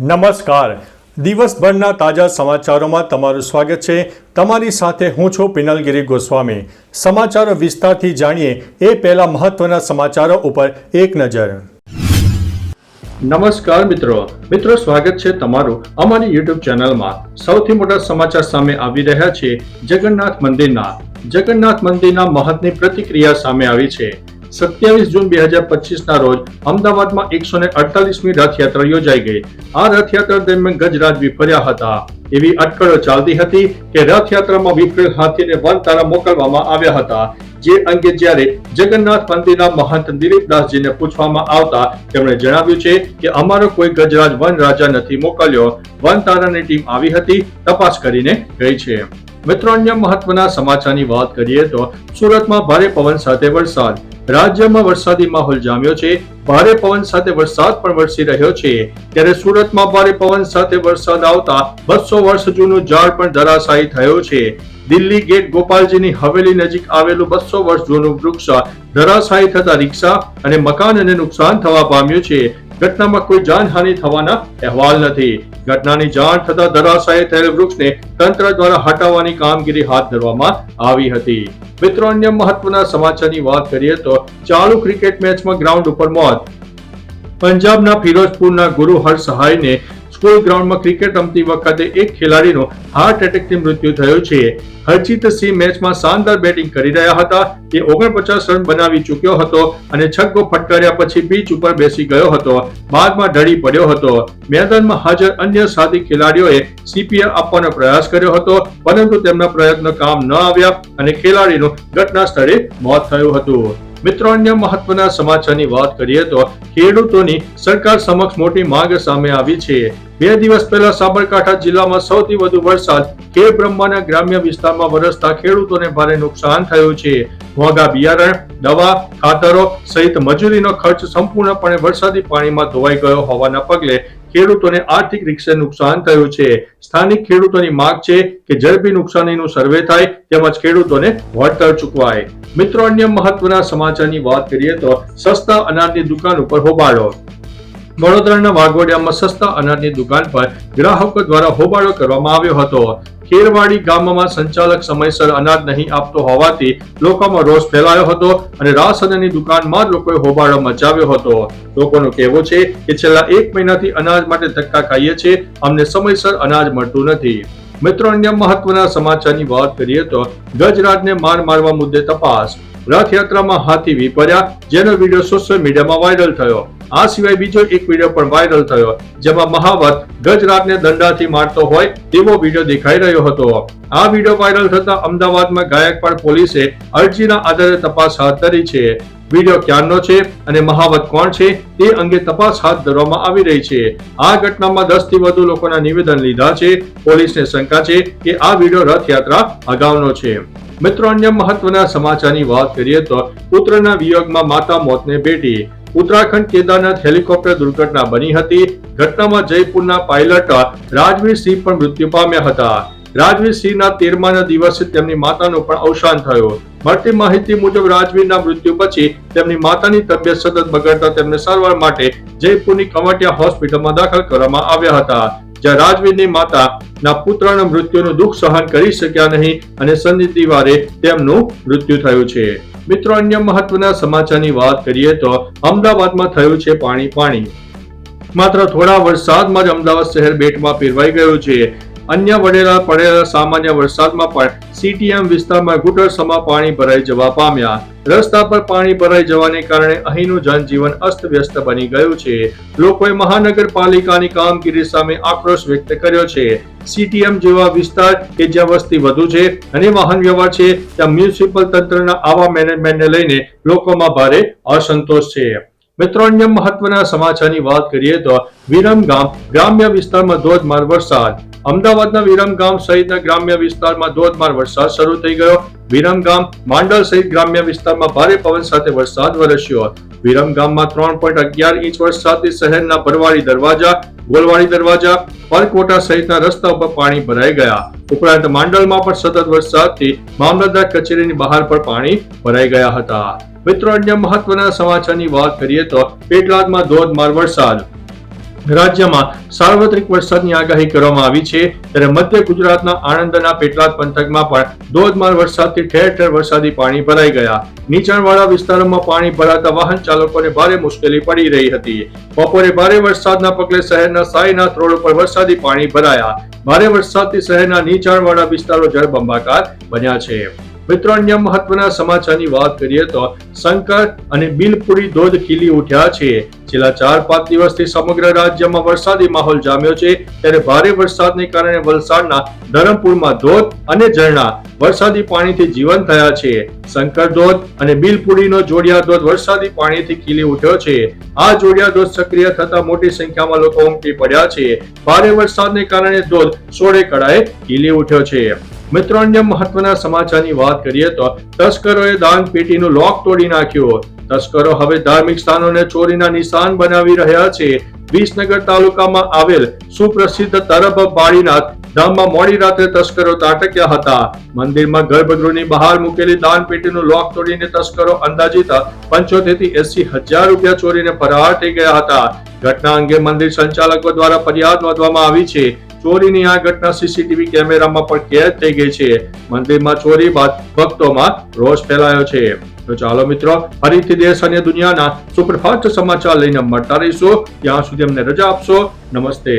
નમસ્કાર. દિવસભરના તાજા સમાચારોમાં તમારું સ્વાગત છે. તમારી સાથે હું છું પિનલગીરી ગોસ્વામી. સમાચારો વિસ્તારથી જાણીએ એ પહેલા મહત્વના સમાચારો ઉપર એક નજર. નમસ્કાર મિત્રો. મિત્રો, સ્વાગત છે તમારું અમારી યુટ્યુબ ચેનલમાં. સૌથી મોટા સમાચાર સામે આવી રહ્યા છે જગન્નાથ મંદિરના. જગન્નાથ મંદિરના મહત્વની પ્રતિક્રિયા સામે આવી છે. સત્યાવીસ જૂન બે હજાર પચીસ ના રોજ અમદાવાદમાં એકસો ને અડતાલીસમી રથયાત્રા યોજાઈ ગઈ. આ રથયાત્રા દરમિયાન ગજરાજ વિફર્યા હતા. એવી અટકળો ચાલતી હતી કે રથયાત્રામાં વિફરેલ હાથીને વન તારા મોકલવામાં આવ્યા હતા. જે અંગે જ્યારે જગન્નાથ મંદિરના મહંત દિલીપદાસજીને પૂછવામાં આવતા તેમણે જણાવ્યું છે કે અમારો કોઈ ગજરાજ વન રાજા નથી મોકલ્યો. વન તારાની ટીમ આવી હતી, તપાસ કરીને ગઈ છે. મિત્રો, અન્ય મહત્વના સમાચારની વાત કરીએ તો સુરતમાં ભારે પવન સાથે વરસાદ. રાજ્યમાં વરસાદી માહોલ જામ્યો છે. ભારે પવન સાથે વરસાદ પણ વરસી રહ્યો છે. ત્યારે સુરતમાં ભારે પવન સાથે વરસાદ આવતા બસો વર્ષ જૂનું ઝાડ પણ ધરાશાયી થયું છે. દિલ્હી ગેટ ગોપાલજીની હવેલી નજીક આવેલું બસો વર્ષ જૂનું વૃક્ષ ધરાશાયી થતા રિક્ષા અને મકાનને નુકસાન થવા પામ્યું છે. ઘટનામાં કોઈ જાનહાનિ થવાના અહેવાલ નથી. ઘટનાની જાણ થતા ધરાશાયી થયેલ વૃક્ષને તંત્ર દ્વારા હટાવવાની કામગીરી હાથ ધરવામાં આવી હતી. મિત્રો, અન્ય મહત્વના સમાચારની વાત કરીએ તો ચાલુ ક્રિકેટ મેચમાં ગ્રાઉન્ડ ઉપર મોત. પંજાબના ફિરોજપુરના ગુરુ હર સહાયને સ્કૂલ ગ્રાઉન્ડમાં ક્રિકેટ રમતી વખતે એક ખેલાડીનો હાર્ટ એટેકથી મૃત્યુ થયો છે. હરજીત મેચમાં શાનદાર બેટિંગ કરી રહ્યા હતા. તે ઓગણપચાસ રન બનાવી ચૂક્યો હતો અને છગ્ગો ફટકાર્યા પછી પીચ ઉપર બેસી ગયો હતો. બાદમાં ઢળી પડ્યો હતો. મેદાનમાં હાજર અન્ય સાથી ખેલાડીઓએ સીપીઆર આપવાનો પ્રયાસ કર્યો હતો, પરંતુ તેમના પ્રયત્નો કામ ન આવ્યા અને ખેલાડીનું ઘટના સ્થળે મોત થયું હતું. મિત્રો અન્ય મહત્વના સમાચારની વાત કરીએ તો ખેડૂતોની સરકાર સમક્ષ મોટી માંગ સામે આવી છે. બે દિવસ પહેલા સાબરકાંઠા જિલ્લામાં સૌથી વધુ વરસાદ ખેડ બ્રહ્માના ગ્રામ્ય વિસ્તારમાં વરસતા ખેડૂતોને ભારે નુકસાન થયું છે. મોંઘા બિયારણ, દવા, ખાતરો સહિત મજૂરીનો ખર્ચ સંપૂર્ણપણે વરસાદી પાણીમાં ધોવાઈ ગયો હોવાના પગલે ખેડૂતોને આર્થિક રીતે નુકસાન થયું છે. સ્થાનિક ખેડૂતોની માંગ છે કે ઝડપી નુકસાનીનું સર્વે થાય તેમજ ખેડૂતોને વળતર ચૂકવાય. મિત્રો, અન્ય મહત્વના સમાચારની વાત કરીએ તો સસ્તા અનાજની દુકાન ઉપર હોબાળો. વડોદરાના વાઘોડિયામાં સસ્તા અનાજની દુકાન પર ગ્રાહકો દ્વારા હોબાળો કરવામાં આવ્યો હતો. ખેરવાડી ગામમાં સંચાલક સમયસર અનાજ નહીં આપતો હોવાથી લોકોમાં રોષ ફેલાયો હતો અને રાશનની દુકાનમાં લોકોએ હોબાળો મચાવ્યો હતો. લોકોનું કહેવું છે કે છેલ્લા એક મહિનાથી અનાજ માટે ધક્કા ખાઈએ છીએ, અમને સમયસર અનાજ મળતું નથી. મિત્રો, અન્ય મહત્વના સમાચારની વાત કરીએ તો ગજરાજને માર મારવા મુદ્દે તપાસ. રથયાત્રામાં હાથી વિપર્યા, જેનો વીડિયો સોશિયલ મીડિયામાં વાયરલ થયો. આ સિવાય બીજો એક વીડિયો પણ વાયરલ થયો જેમાં મહાવત ગજરાજને દંડાથી મારતો હોય તેવો વીડિયો દેખાઈ રહ્યો હતો. આ વીડિયો વાયરલ થતા અમદાવાદમાં ગાયકવાડ પોલીસે અરજીના આધારે તપાસ હાથ ધરી છે. વીડિયો ક્યારનો છે અને મહાવત કોણ છે તે અંગે તપાસ હાથ ધરવામાં આવી રહી છે. આ ઘટનામાં દસથી વધુ લોકોના નિવેદન લીધા છે. પોલીસને શંકા છે કે આ વીડિયો રથયાત્રા અગાઉનો છે. મિત્રો, અન્ય મહત્વના સમાચારની વાત કરીએ તો પુત્રના વિયોગમાં માતા મોતને ભેટી ઉત્તરાખંડ કેદારનાથ હેલિકોપ્ટર દુર્ઘટના બની હતી. ઘટનામાં જયપુરના પાયલટ રાજવીર સિંહ પણ મૃત્યુ પામ્યા હતા. રાજવીર સિંહના તેરમાના દિવસે તેમની માતાનું પણ અવસાન થયું. મળતી માહિતી મુજબ રાજવીરના મૃત્યુ પછી તેમની માતાની તબિયત સતત બગડતા તેમને સારવાર માટે જયપુરની કમાટિયા હોસ્પિટલમાં દાખલ કરવામાં આવ્યા હતા. જ્યાં રાજવીરની માતાના પુત્રના મૃત્યુનું દુઃખ સહન કરી શક્યા નહીં અને શનિવારે તેમનું મૃત્યુ થયું છે. મિત્રો, અન્ય મહત્વના સમાચારની વાત કરીએ તો અમદાવાદમાં થયું છે પાણી પાણી. માત્ર થોડા વરસાદમાં જ અમદાવાદ શહેર બેટમાં પીરવાઈ ગયું છે. અન્ય વડેલા પડેલા સામાન્ય વરસાદમાં પણ સીટીએમ વિસ્તારમાં ગુટરસમાં પાણી ભરાઈ જવા પામ્યા. રસ્તા પર પાણી ભરાઈ જવાને કારણે અહીંનું જનજીવન અસ્તવ્યસ્ત બની ગયું છે. લોકોએ મહાનગરપાલિકાની કામગીરી સામે આક્રોશ વ્યક્ત કર્યો છે. સીટીએમ જેવા વિસ્તાર કે જ્યાં વસ્તી વધુ છે અને વાહન વ્યવહાર છે, ત્યાં મ્યુનિસિપલ તંત્રના આવા મેનેજમેન્ટને લઈને લોકોમાં ભારે અસંતોષ છે. મિત્રો, અન્ય મહત્વના સમાચારની વાત કરીએ તો વિરમ ગામ ગ્રામ્ય વિસ્તારમાં ધોધમાર વરસાદ. અમદાવાદના વિરમગામ સહિતના ગ્રામ્ય વિસ્તારમાં ધોધમાર વરસાદ શરૂ થઈ ગયો. વિરમગામ માંડલ સહિત ગ્રામ્ય વિસ્તારમાં ભારે પવન સાથે વરસાદ વરસ્યો. વિરમગામમાં ત્રણ પોઈન્ટ અગિયાર ઇંચ વરસાદથી શહેરના ભરવાડી દરવાજા, ગોલવાડી દરવાજા, પરકોટા સહિતના રસ્તા ઉપર પાણી ભરાઈ ગયા. ઉપરાંત માંડલમાં પણ સતત વરસાદથી મામલતદાર કચેરીની બહાર પર પાણી ભરાઈ ગયા હતા. મિત્રો, અન્ય મહત્વના સમાચારની વાત કરીએ તો પેટલાદમાં ધોધમાર વરસાદ. રાજ્યમાં સાર્વત્રિક વરસાદની આગાહી કરવામાં આવી છે. ત્યારે મધ્ય ગુજરાતના આણંદના પેટલાદ પંથકમાં પણ ધોધમાર વરસાદથી ઠેર ઠેર વરસાદી પાણી ભરાઈ ગયા. નીચાણવાળા વિસ્તારોમાં પાણી ભરાતા વાહન ચાલકોને ભારે મુશ્કેલી પડી રહી હતી. બપોરે ભારે વરસાદના પગલે શહેરના સાઈનાથ રોડ ઉપર વરસાદી પાણી ભરાયા. ભારે વરસાદથી શહેરના નીચાણવાળા વિસ્તારો જળબંબાકાર બન્યા છે. મિત્રો અન્ય મહત્વના સમાચારની વાત કરીએ તો સંકટ અને બિલપુરી ધોધ ખીલી ઉઠ્યા છે. છેલ્લા ચાર પાંચ દિવસથી સમગ્ર રાજ્યમાં વરસાદી માહોલ જામ્યો છે. ત્યારે ભારે વરસાદને કારણે વલસાડના ધરમપુરમાં ધોધ અને ઝરણા વરસાદી પાણીથી જીવંત થયા છે. શંકર ધોધ અને બિલપુરીનો જોડિયા ધોધ વરસાદી પાણીથી ખીલી ઉઠ્યો છે. આ જોડિયા ધોધ સક્રિય થતા મોટી સંખ્યામાં લોકો ઉમટી પડ્યા છે. ભારે વરસાદને કારણે ધોધ સોળે કળાએ ખીલી ઉઠ્યો છે. મિત્રો અન્ય મહત્વના સમાચારની વાત કરીએ તો તસ્કરોએ દાન પેટીનું લોક તોડી નાખ્યું તસ્કરો હવે ધાર્મિક સ્થાનોને ચોરીના નિશાન બનાવી રહ્યા છે. વિસનગર તાલુકામાં આવેલ સુપ્રસિદ્ધ તરબ બાળીનાથ ધામમાં મોડી રાત્રે તસ્કરો તાટક્યા હતા. મંદિરમાં ગર્ભગૃહની બહાર મૂકેલી દાન પેટીનું લોક તોડીને તસ્કરો અંદાજિત પંચોતેરથી એસી હજાર રૂપિયા ચોરીને ફરાર થઈ ગયા હતા. ઘટના અંગે મંદિર સંચાલકો દ્વારા ફરિયાદ નોંધવામાં આવી છે. ચોરીની આ ઘટના સીસીટીવી કેમેરામાં પણ કેદ થઈ ગઈ છે. મંદિરમાં ચોરી બાદ ભક્તોમાં રોષ ફેલાયો છે. તો ચાલો મિત્રો, ફરીથી દેશ અને દુનિયાના સુપરફાસ્ટ સમાચાર લઈને મળતા રહીશું. ત્યાં સુધી અમને રજા આપશો. નમસ્તે.